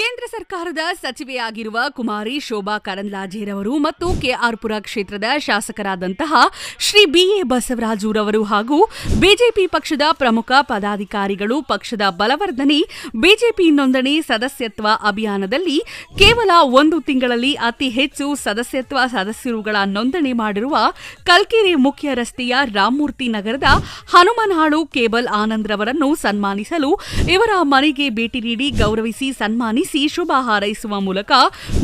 ಕೇಂದ್ರ ಸರ್ಕಾರದ ಸಚಿವೆಯಾಗಿರುವ ಕುಮಾರಿ ಶೋಭಾ ಕರಂದ್ಲಾಜೆರವರು ಮತ್ತು ಕೆಆರ್ಪುರ ಕ್ಷೇತ್ರದ ಶಾಸಕರಾದಂತಹ ಶ್ರೀ ಬಿಎ ಬಸವರಾಜುರವರು ಹಾಗೂ ಬಿಜೆಪಿ ಪಕ್ಷದ ಪ್ರಮುಖ ಪದಾಧಿಕಾರಿಗಳು ಪಕ್ಷದ ಬಲವರ್ಧನೆ, ಬಿಜೆಪಿ ನೋಂದಣಿ ಸದಸ್ಯತ್ವ ಅಭಿಯಾನದಲ್ಲಿ ಕೇವಲ ಒಂದು ತಿಂಗಳಲ್ಲಿ ಅತಿ ಹೆಚ್ಚು ಸದಸ್ಯತ್ವ ಸದಸ್ಯರುಗಳ ನೋಂದಣಿ ಮಾಡಿರುವ ಕಲ್ಕೆರೆ ಮುಖ್ಯ ರಸ್ತೆಯ ರಾಮಮೂರ್ತಿ ನಗರದ ಹನುಮನಹಾಳು ಕೇಬಲ್ ಆನಂದ್ರವರನ್ನು ಸನ್ಮಾನಿಸಲು ಇವರ ಮನೆಗೆ ಭೇಟಿ ನೀಡಿ ಗೌರವಿಸಿ ಸನ್ಮಾನಿಸಿ ಶುಭ ಹಾರೈಸುವ ಮೂಲಕ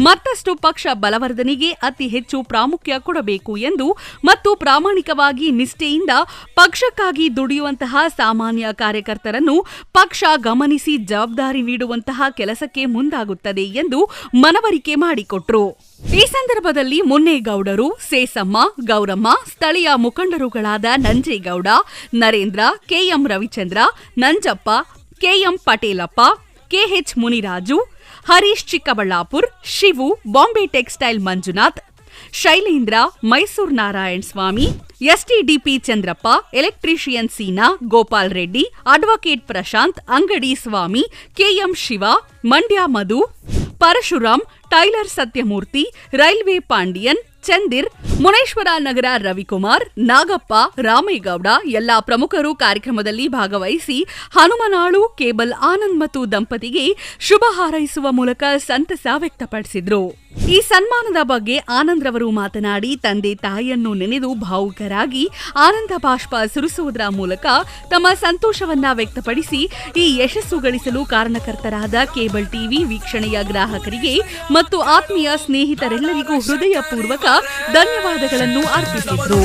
ಮತ್ತಷ್ಟು ಪಕ್ಷ ಬಲವರ್ಧನೆಗೆ ಅತಿ ಹೆಚ್ಚು ಪ್ರಾಮುಖ್ಯ ಕೊಡಬೇಕು ಎಂದು ಮತ್ತು ಪ್ರಾಮಾಣಿಕವಾಗಿ ನಿಷ್ಠೆಯಿಂದ ಪಕ್ಷಕ್ಕಾಗಿ ದುಡಿಯುವಂತಹ ಸಾಮಾನ್ಯ ಕಾರ್ಯಕರ್ತರನ್ನು ಪಕ್ಷ ಗಮನಿಸಿ ಜವಾಬ್ದಾರಿ ನೀಡುವಂತಹ ಕೆಲಸಕ್ಕೆ ಮುಂದಾಗುತ್ತದೆ ಎಂದು ಮನವರಿಕೆ ಮಾಡಿಕೊಟ್ರು. ಈ ಸಂದರ್ಭದಲ್ಲಿ ಮುನ್ನೇಗೌಡರು ಸೇಸಮ್ಮ, ಗೌರಮ್ಮ, ಸ್ಥಳೀಯ ಮುಖಂಡರುಗಳಾದ Nanjegowda, Narendra, KM Ravichandra, Nanjappa, KM Patelappa, KH Muniraju Harish Chikkaballapur, Shivu, Bombay textile Manjunath, Shailendra, Mysuru Narayana Swamy, STDP Chandrappa, electrician Seena, Gopal Reddy, advocate Prashanth, Angadi Swamy, KM Shiva, Mandya Madhu, Parashuram, tailor Sathyamurthy, railway Pandian Chandir, Muneshwara Nagar Ravikumar, Nagappa, Ramegowda ಎಲ್ಲಾ ಪ್ರಮುಖರು ಕಾರ್ಯಕ್ರಮದಲ್ಲಿ ಭಾಗವಹಿಸಿ Hanumanalu, cable Anand ಮತ್ತು ದಂಪತಿಗೆ ಶುಭ ಹಾರೈಸುವ ಮೂಲಕ ಸಂತಸ ವ್ಯಕ್ತಪಡಿಸಿದ್ರು. ಈ ಸನ್ಮಾನದ ಬಗ್ಗೆ ಆನಂದ್ ರವರು ಮಾತನಾಡಿ, ತಂದೆ ತಾಯಿಯನ್ನು ನೆನೆದು ಭಾವುಕರಾಗಿ ಆನಂದ ಬಾಷ್ಪ ಸುರಿಸುವುದರ ಮೂಲಕ ತಮ್ಮ ಸಂತೋಷವನ್ನ ವ್ಯಕ್ತಪಡಿಸಿ, ಈ ಯಶಸ್ಸು ಗಳಿಸಲು ಕಾರಣಕರ್ತರಾದ ಕೇಬಲ್ ಟಿವಿ ವೀಕ್ಷಣೆಯ ಗ್ರಾಹಕರಿಗೆ ಮತ್ತು ಆತ್ಮೀಯ ಸ್ನೇಹಿತರೆಲ್ಲರಿಗೂ ಹೃದಯಪೂರ್ವಕ ಧನ್ಯವಾದಗಳನ್ನು ಅರ್ಪಿಸಿದ್ರು.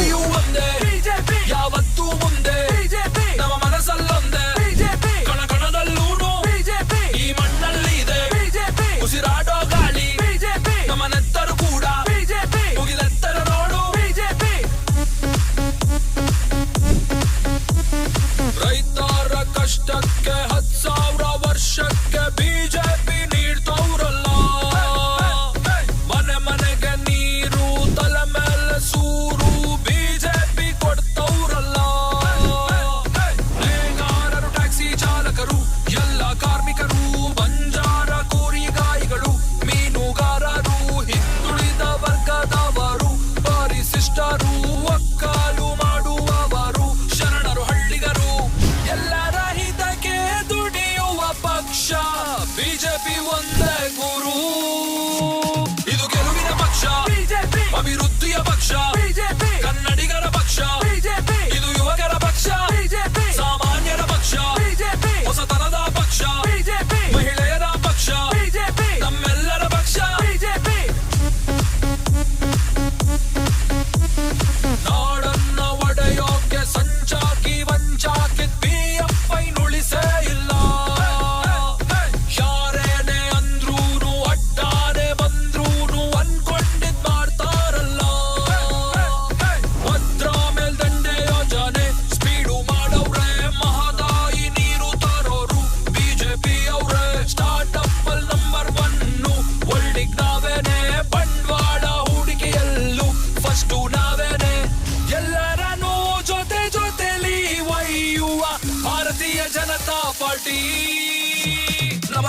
party.